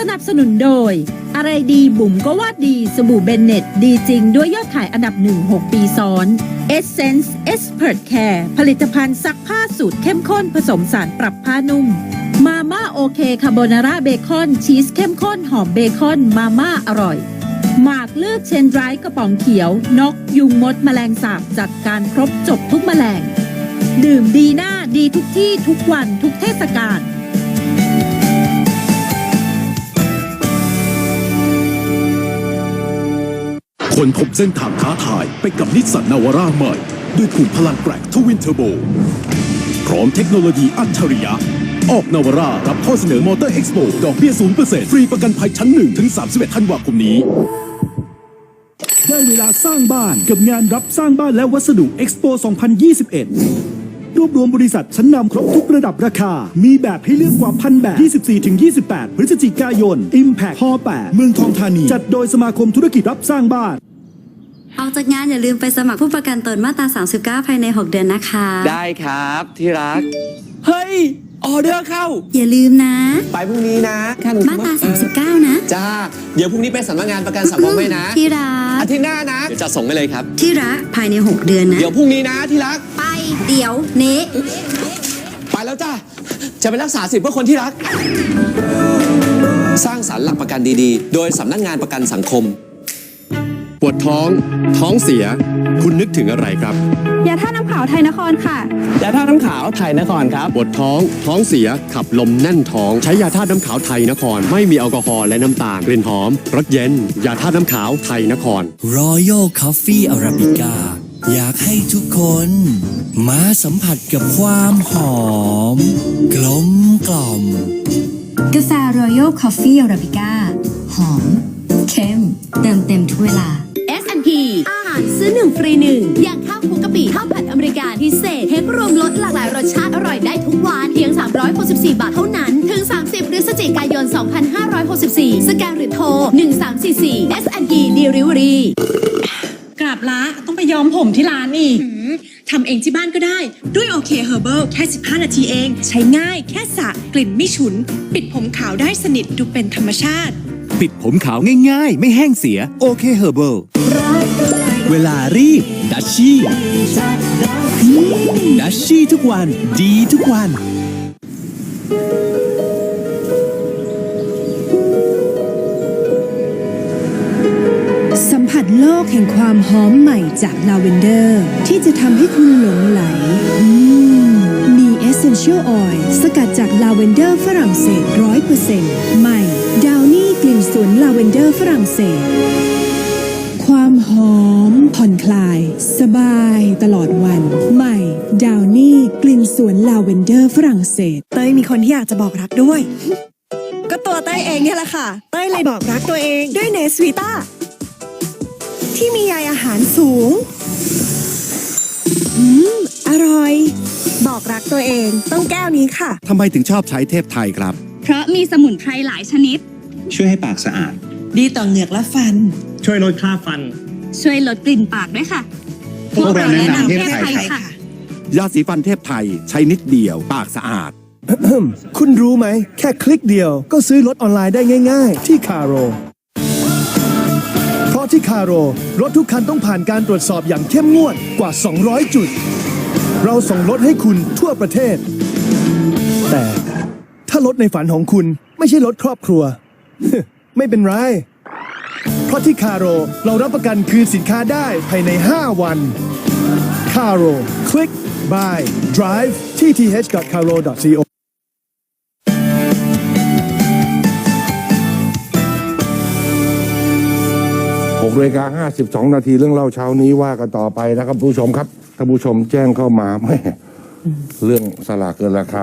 สนับสนุนโดย อะไรดีบุ๋มก็ว่าดี สบู่เบนเน็ต ดีจริงด้วยยอดขายอันดับหนึ่ง6ปีซ้อน Essence Expert Care ผลิตภัณฑ์ซักผ้าสูตรเข้มข้นผสมสารปรับผ้านุ่ม มาม่าโอเคคาโบนาร่าเบคอนชีสเข้มข้นหอมเบคอนมาม่าอร่อยหมากเลือกเชนไรกระป๋องเขียว นก ยุงมดแมลงสาบจัดการครบจบทุกแมลง ดื่มดีหน้าดีทุกที่ทุกวันทุกเทศกาล คนพบเส้นทางท้าทายไปกับนิสสันนาวาร่าใหม่ ด้วยขุมพลังแกร่งทวินเทอร์โบ พร้อมเทคโนโลยีอัจฉริยะ ออกนาวาร่ารับข้อเสนอมอเตอร์เอ็กซ์โปดอกเบี้ย0%ฟรีประกันภัยชั้น 1 ถึง 31 ธันวาคมนี้ได้เวลาสร้างบ้านกับงานรับสร้างบ้านและวัสดุเอ็กซ์โป2021 รวบรวมบริษัทชั้นนำครบทุกระดับราคา มีแบบให้เลือกกว่าพันแบบ 24-28 พฤศจิกายน Impact ฮอ8เมืองทองธานี จัดโดยสมาคมธุรกิจรับสร้างบ้าน ออกจากงานอย่าลืมไปสมัครผู้ประกันตนมาตรา 39 ภายใน 6 เดือนนะคะ ได้ครับที่รัก เฮ้ย ออเดอร์เข้า อย่าลืมนะ ไปพรุ่งนี้นะค่าหนูมาตรา 39 นะ จ้า เดี๋ยวพรุ่งนี้ไปสำนักงานประกันสังคมไว้นะ ที่รัก อาทิตย์หน้านะ เดี๋ยวจะส่งไปเลยครับ ที่รักภายใน 6 เดือนนะ เดี๋ยวพรุ่งนี้นะที่รัก ไปเดี๋ยวเนะไปแล้วจ้าจะไปรักษาสิทธิ์เพื่อคนที่รัก สร้างสรรค์หลักประกันดีๆ โดยสำนักงานประกันสังคม ปวดท้อง ท้องเสีย คุณนึกถึงอะไรครับ ยาท่าน้ำขาวไทยนครค่ะ ยาท่าน้ำขาวไทยนครครับ ปวดท้อง ท้องเสีย ขับลมแน่นท้อง ใช้ยาท่าตุน้ำขาวไทยนคร ไม่มีแอลกอฮอล์และน้ำตาล กลิ่นหอม รสเย็น ยาท่าตุน้ำขาวไทยนคร Royal Coffee Arabica อยากให้ทุกคนมาสัมผัสกับความหอม กลมกล่อม กาแฟ Royal Coffee Arabica หอม เข้ม เติมเต็มทุกเวลา P อาหารซื้อหนึ่งฟรีหนึ่งอย่างข้าวคุกกะปิข้าวผัดอเมริกาพิเศษเทครวมรสหลากหลายรสชาติอร่อยได้ทุกวันเพียง 364 บาทเท่านั้น ถึง 30พฤศจิกายน 2564 สแกนหรือโทร 1344 S&P Delivery กราบละต้องไปย้อมผมที่ร้านอีกทำเองที่บ้านก็ได้ ด้วยโอเคเฮอร์เบิลแค่ 15 นาทีเอง ใช้ง่ายแค่สระกลิ่นไม่ฉุน ปิดผมขาวได้สนิทดูเป็นธรรมชาติ ปิดผมขาวง่ายๆ ไม่แห้งเสียโอเคเฮอร์เบิลเวลารีบดัชชี่ดัชชี่ทุกวันดีทุกวัน สัมผัสโลกแห่งความหอมใหม่จากลาเวนเดอร์ ที่จะทำให้คุณหลงไหลอืมมี Essential Oil สกัดจากลาเวนเดอร์ฝรั่งเศส100%ใหม่ดาว กลิ่นสวนลาเวนเดอร์ฝรั่งเศส ความหอม ผ่อนคลาย สบายตลอดวัน ใหม่ดาวนี่กลิ่นสวนลาเวนเดอร์ฝรั่งเศส เต้ยมีคนที่อยากจะบอกรักด้วย ก็ตัวเต้ยเองเนี่ยแหละค่ะ เต้ยเลยบอกรักตัวเองด้วยเนสวีต้าที่มีใยอาหารสูง อืม อร่อย บอกรักตัวเองต้องแก้วนี้ค่ะ ทำไมถึงชอบใช้เทพไทยครับ เพราะมีสมุนไพรหลายชนิด ช่วยให้ปากสะอาด ดีต่อเหงือกและฟัน ช่วยลดคราบฟัน ช่วยลดกลิ่นปากด้วยค่ะ พวกเราแนะนำเทพไทยค่ะ ยาสีฟันเทพไทยใช้นิดเดียว ปากสะอาด คุณรู้ไหม แค่คลิกเดียวก็ซื้อรถออนไลน์ได้ง่าย ๆ ที่คาโร เพราะที่คาโร รถทุกคันต้องผ่านการตรวจสอบอย่างเข้มงวดกว่า 200 จุด เราส่งรถให้คุณทั่วประเทศ แต่ถ้ารถในฝันของคุณไม่ใช่รถครอบครัว ไม่เป็นไร เพราะที่คาโรเรารับประกันคืนสินค้าได้ภายใน 5 วัน คาโร click buy drive tth.caro.co 6นาฬิกา52 นาทีเรื่องเล่าเช้านี้ว่ากันต่อไปนะครับผู้ชมครับถ้านผู้ชมแจ้งเข้ามาแม่เรื่องสลากเกินราคา